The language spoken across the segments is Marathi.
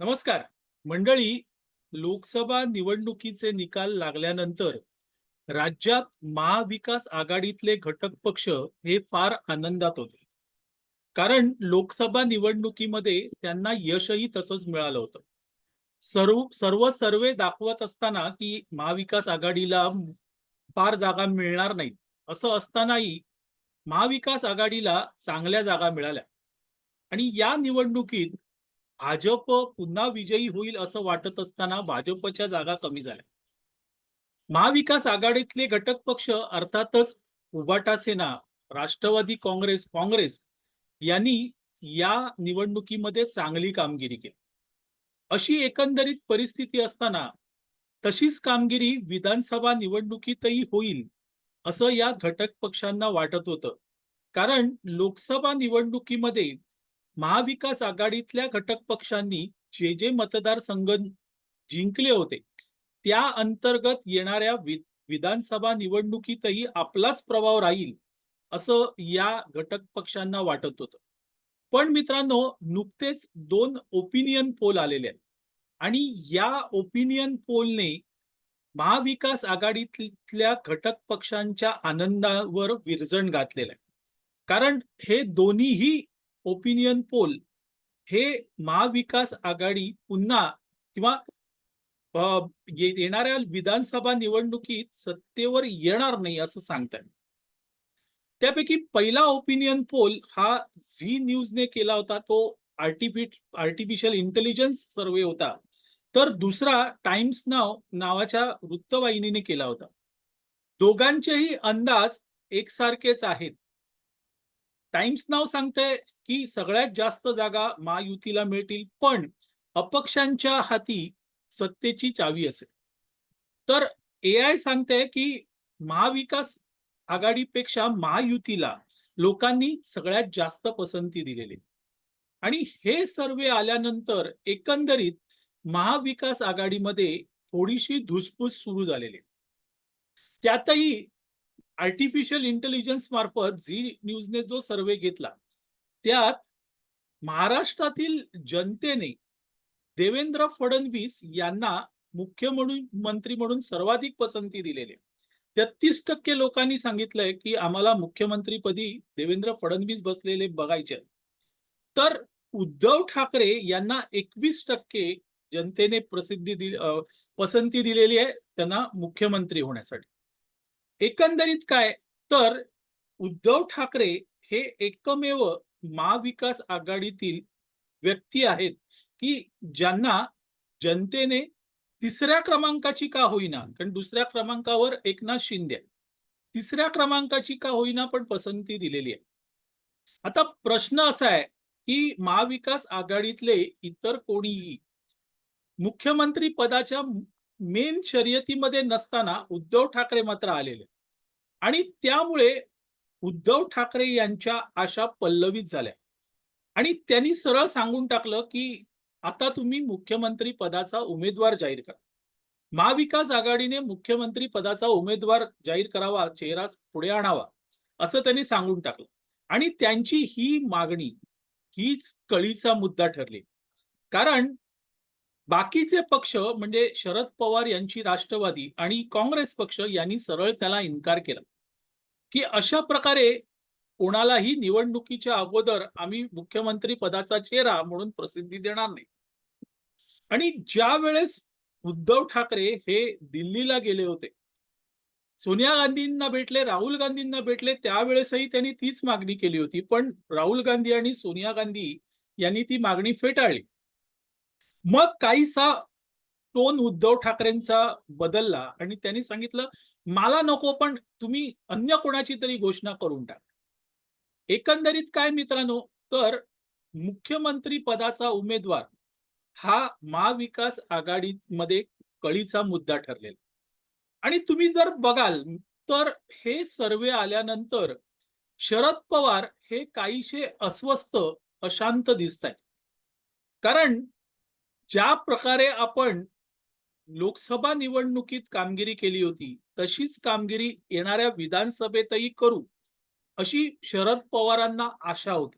नमस्कार. मंडळी लोकसभा निवडणुकीचे निकाल लागल्यानंतर राज्यात महाविकास आघाडीतले घटक पक्ष हे फार आनंदात होते. कारण लोकसभा निवडणुकीमध्ये त्यांना यशही तसंच मिळालं होतं. सर्व सर्व सर्वे दाखवत असताना की महाविकास आघाडीला फार जागा मिळणार नाही. असं असतानाही महाविकास आघाडीला चांगल्या जागा मिळाल्या. आणि या निवडणुकीत भाजप पुन्हा विजयी होईल असं वाटत असताना भाजपच्या जागा कमी झाल्या. महाविकास आघाडीतले घटक पक्ष अर्थातच उबाटा सेना राष्ट्रवादी काँग्रेस काँग्रेस यांनी या निवडणुकीमध्ये चांगली कामगिरी केली. अशी एकंदरीत परिस्थिती असताना तशीच कामगिरी विधानसभा निवडणुकीतही होईल असं या घटक पक्षांना वाटत होतं. कारण लोकसभा निवडणुकीमध्ये महाविकास आघाडीतल्या घटक पक्षांनी जे जे मतदारसंघ जिंकले होते त्या अंतर्गत येणाऱ्या विधानसभा निवडणुकीतही आपलाच प्रभाव राहील असं या घटक पक्षांना वाटत होतं. पण मित्रांनो नुकतेच दोन ओपिनियन पोल आलेले आहेत. आणि या ओपिनियन पोलने महाविकास आघाडीतल्या घटक पक्षांच्या आनंदावर विरजण घातलेलं आहे. कारण हे दोन्हीही ओपिनियन पोल हे महाविकास आघाडी पुन्हा किंवा येणाऱ्या विधानसभा निवडणुकीत सत्तेवर येणार नाही असं सांगतात त्यापैकी पहिला ओपिनियन पोल हा झी न्यूजने केला होता. तो आर्टिफिट आर्टिफिशियल इंटेलिजन्स सर्वे होता. तर दुसरा टाइम्स नाव नावाच्या वृत्तवाहिनीने केला होता. दोघांचेही अंदाज एकसारखेच आहेत. टाइम्स नाव सांगतंय की सगळ्यात जास्त जागा महायुतीला मिळतील पण अपक्षांच्या हाती सत्तेची चावी असेल तर ए आय सांगते की महाविकास आघाडीपेक्षा महायुतीला लोकांनी सगळ्यात जास्त पसंती दिलेली आणि हे सर्वे आल्यानंतर एकंदरीत महाविकास आघाडीमध्ये थोडीशी धुसफूस सुरू झालेली आहे. त्यातही आर्टिफिशियल इंटेलिजन्स मार्फत झी न्यूजने जो सर्वे घेतला त्यात महाराष्ट्रातील जनतेने देवेंद्र फडणवीस यांना मुख्य म्हणून मंत्री म्हणून सर्वाधिक पसंती दिलेली तेहतीस टक्के लोकांनी सांगितलंय की आम्हाला मुख्यमंत्रीपदी देवेंद्र फडणवीस बसलेले बघायचे तर उद्धव ठाकरे यांना एकवीस टक्के जनतेने प्रसिद्धी दिली पसंती दिलेली आहे त्यांना मुख्यमंत्री होण्यासाठी. एकंदरीत काय? तर उद्धव ठाकरे हे एकमेव महाविकास आघाडीतील व्यक्ती आहेत की ज्यांना जनतेने तिसऱ्या क्रमांकाची का होईना कारण दुसऱ्या क्रमांकावर एकनाथ शिंदे तिसऱ्या क्रमांकाची का होईना पण पसंती दिलेली आहे. आता प्रश्न असा आहे की महाविकास आघाडीतले इतर कोणीही मुख्यमंत्री पदाच्या मेन शर्यतीमध्ये नसताना उद्धव ठाकरे मात्र आलेले. आणि त्यामुळे उद्धव ठाकरे यांच्या आशा पल्लवित झाल्या. आणि त्यांनी सरळ सांगून टाकलं की आता तुम्ही मुख्यमंत्री पदाचा उमेदवार जाहीर करा. महाविकास आघाडीने मुख्यमंत्री पदाचा उमेदवार जाहीर करावा चेहरा पुढे आणावा असं त्यांनी सांगून टाकलं. आणि त्यांची ही मागणी हीच कळीचा मुद्दा ठरली. कारण बाकीचे पक्ष म्हणजे शरद पवार यांची राष्ट्रवादी आणि काँग्रेस पक्ष यांनी सरळ त्याला इन्कार केला. की अशा प्रकारे कोणालाही निवडणुकीच्या अगोदर आम्ही मुख्यमंत्री पदाचा चेहरा म्हणून प्रसिद्धी देणार नाही. आणि ज्या वेळेस उद्धव ठाकरे हे दिल्लीला गेले होते सोनिया गांधींना भेटले राहुल गांधींना भेटले त्यावेळेसही त्यांनी तीच मागणी केली होती. पण राहुल गांधी आणि सोनिया गांधी यांनी ती मागणी फेटाळली. मग काहीसा टोन उद्धव ठाकरेंचा बदलला आणि त्यांनी सांगितलं मला नको पण तुम्ही अन्य कोणाची तरी घोषणा करून टाक. एकंदरीत काय मित्रांनो तर मुख्यमंत्री पदाचा उमेदवार हा महाविकास आघाडीमध्ये कळीचा मुद्दा ठरलेला. आणि तुम्ही जर बघाल तर हे सर्वे आल्यानंतर शरद पवार हे काहीशे अस्वस्थ अशांत दिसत आहेत कारण ज्या प्रकारे आपण लोकसभा निवडणुकीत कामगिरी केली होती तशीच कामगिरी येणाऱ्या विधानसभेतही करू अशी शरद पवारांना आशा होती.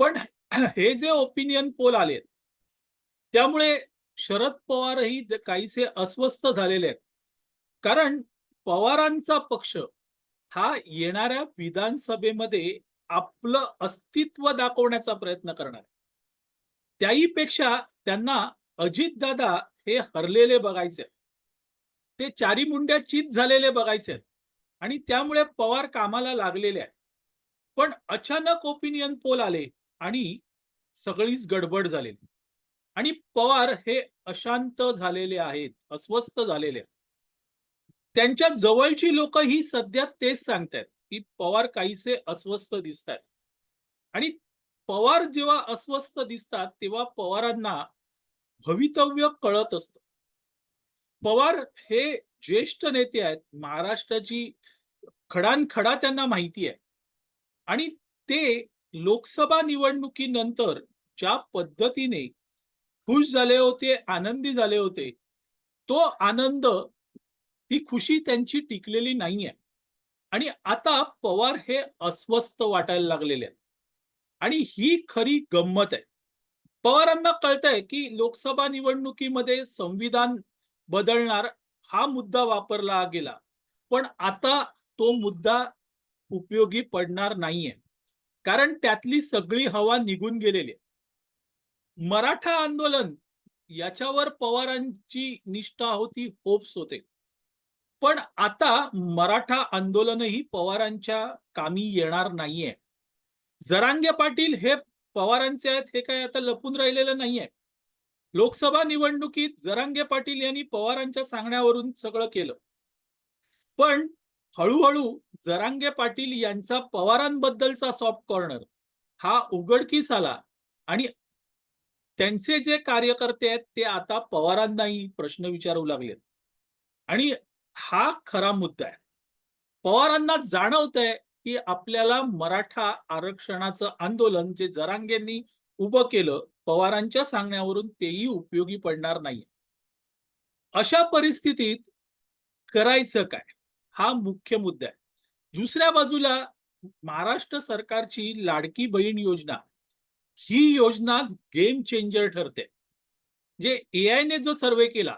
पण हे जे ओपिनियन पोल आले त्यामुळे शरद पवारही काहीसे अस्वस्थ झालेले आहेत. कारण पवारांचा पक्ष हा येणाऱ्या विधानसभेमध्ये आपलं अस्तित्व दाखवण्याचा प्रयत्न करणार त्याही त्याहीपेक्षा त्यांना अजितदादा हे हरलेले बघायचे. ते चारी मुंड्या चित झालेले बघायचे. आहेत. आणि त्यामुळे पवार कामाला लागलेले आहे पण अचानक ओपिनियन पोल आले आणि सगळीच गडबड झालेली. आणि पवार हे अशांत झालेले आहेत अस्वस्थ झालेले आहेत. त्यांच्या जवळची लोक ही सध्या तेच सांगतायत की पवार काहीसे अस्वस्थ दिसतात आणि पवार जेव्हा अस्वस्थ दिसतात तेव्हा पवारांना भवितव्य कळत असतं. पवार हे ज्येष्ठ नेते आहेत. महाराष्ट्राची खडानखडा त्यांना माहिती आहे. आणि ते लोकसभा निवडणुकीनंतर ज्या पद्धतीने खुश झाले होते आनंदी झाले होते तो आनंद ती खुशी त्यांची टिकलेली नाहीये आणि आता पवार हे अस्वस्थ वाटायला लागलेले आहेत. आणि ही खरी गंमत आहे. पवारांना कळतंय की लोकसभा निवडणुकीमध्ये संविधान बदलणार हा मुद्दा वापरला गेला. पण आता तो मुद्दा उपयोगी पडणार नाहीये. कारण त्यातली सगळी हवा निघून गेलेली आहे. मराठा आंदोलन याच्यावर पवारांची निष्ठा होती होप्स होते. पण आता मराठा आंदोलनही पवारांच्या कामी येणार नाहीये. जरांगे पाटील हे पवारांचे आहेत हे काय आता लपून राहिलेलं नाहीये. लोकसभा निवडणुकीत जरांगे पाटील यांनी पवारांच्या सांगण्यावरून सगळं केलं. पण हळूहळू जरांगे पाटील यांचा पवारांबद्दलचा सॉफ्ट कॉर्नर हा उघडकीस आला आणि त्यांचे जे कार्यकर्ते आहेत ते आता पवारांनाही प्रश्न विचारू लागलेत. आणि हा खरा मुद्दा आहे. पवारांना जाणवत आहे की आपल्याला मराठा आरक्षणाचं आंदोलन जे जरांगेंनी उभं केलं पवारांच्या सांगण्यावरून तेही उपयोगी पडणार नाही अशा परिस्थितीत करायचं काय? हा मुख्य मुद्दा आहे. दुसऱ्या बाजूला महाराष्ट्र सरकारची लाडकी बहीण योजना ही योजना गेम चेंजर ठरते. जे एआयने जो सर्वे केला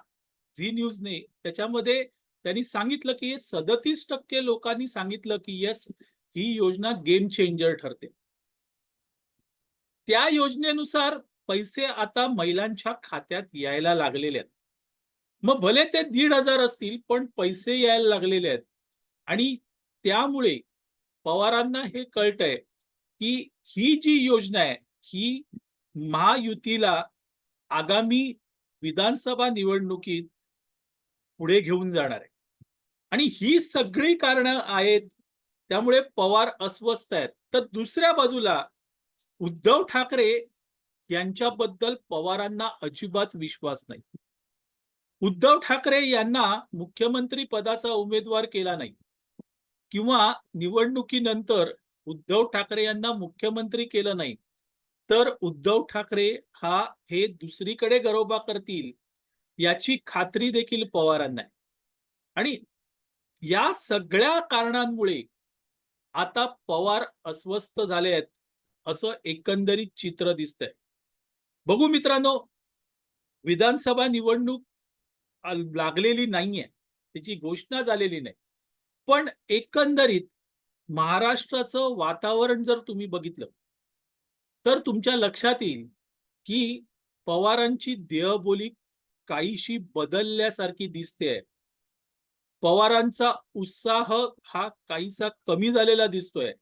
झी न्यूजने त्याच्यामध्ये त्यांनी सांगितलं की सदतीस टक्के लोकांनी सांगितलं की यस ही योजना गेम चेंजर ठरते. त्या योजनेनुसार पैसे आता महिलांच्या खात्यात यायला लागलेले आहेत. मग भले ते दीड हजार असतील पण पैसे यायला लागलेले आहेत. आणि त्यामुळे पवारांना हे कळतंय की ही जी योजना आहे ही महायुतीला आगामी विधानसभा निवडणुकीत पुढे घेऊन जाणार आहे. आणि ही सगळी कारणं आहेत त्यामुळे पवार अस्वस्थ आहेत. तर दुसऱ्या बाजूला उद्धव ठाकरे यांच्याबद्दल पवारांना अजिबात विश्वास नाही. उद्धव ठाकरे यांना मुख्यमंत्री पदाचा उमेदवार केला नाही. किंवा निवडणुकीनंतर उद्धव ठाकरे यांना मुख्यमंत्री केलं नाही. तर उद्धव ठाकरे हा हे दुसरीकडे गरोबा करतील याची खात्री देखील पवारांना आहे. आणि या सगळ्या कारणांमुळे आता पवार अस्वस्थ झाले आहेत असं एकंदरीत चित्र दिसतंय. बघू मित्रांनो विधानसभा निवडणूक लागलेली नाहीये त्याची घोषणा झालेली नाही. पण एकंदरीत महाराष्ट्राचं वातावरण जर तुम्ही बघितलं तर तुमच्या लक्षात येईल की पवारांची देहबोली काहीशी बदलल्यासारखी दिसते पवारांचा उत्साह हा काहीसा कमी झालेला दिसतोय.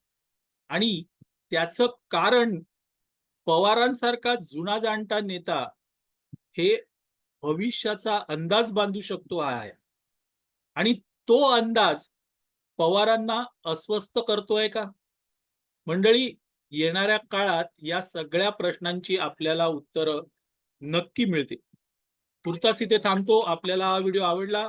आणि त्याचं कारण पवारांसारखा जुना जाणता नेता हे भविष्याचा अंदाज बांधू शकतो आहे. आणि तो अंदाज पवारांना अस्वस्थ करतोय का? मंडळी येणाऱ्या काळात या सगळ्या प्रश्नांची आपल्याला उत्तरं नक्की मिळतील. तुर्तास इथे थांबतो. आपल्याला हा व्हिडिओ आवडला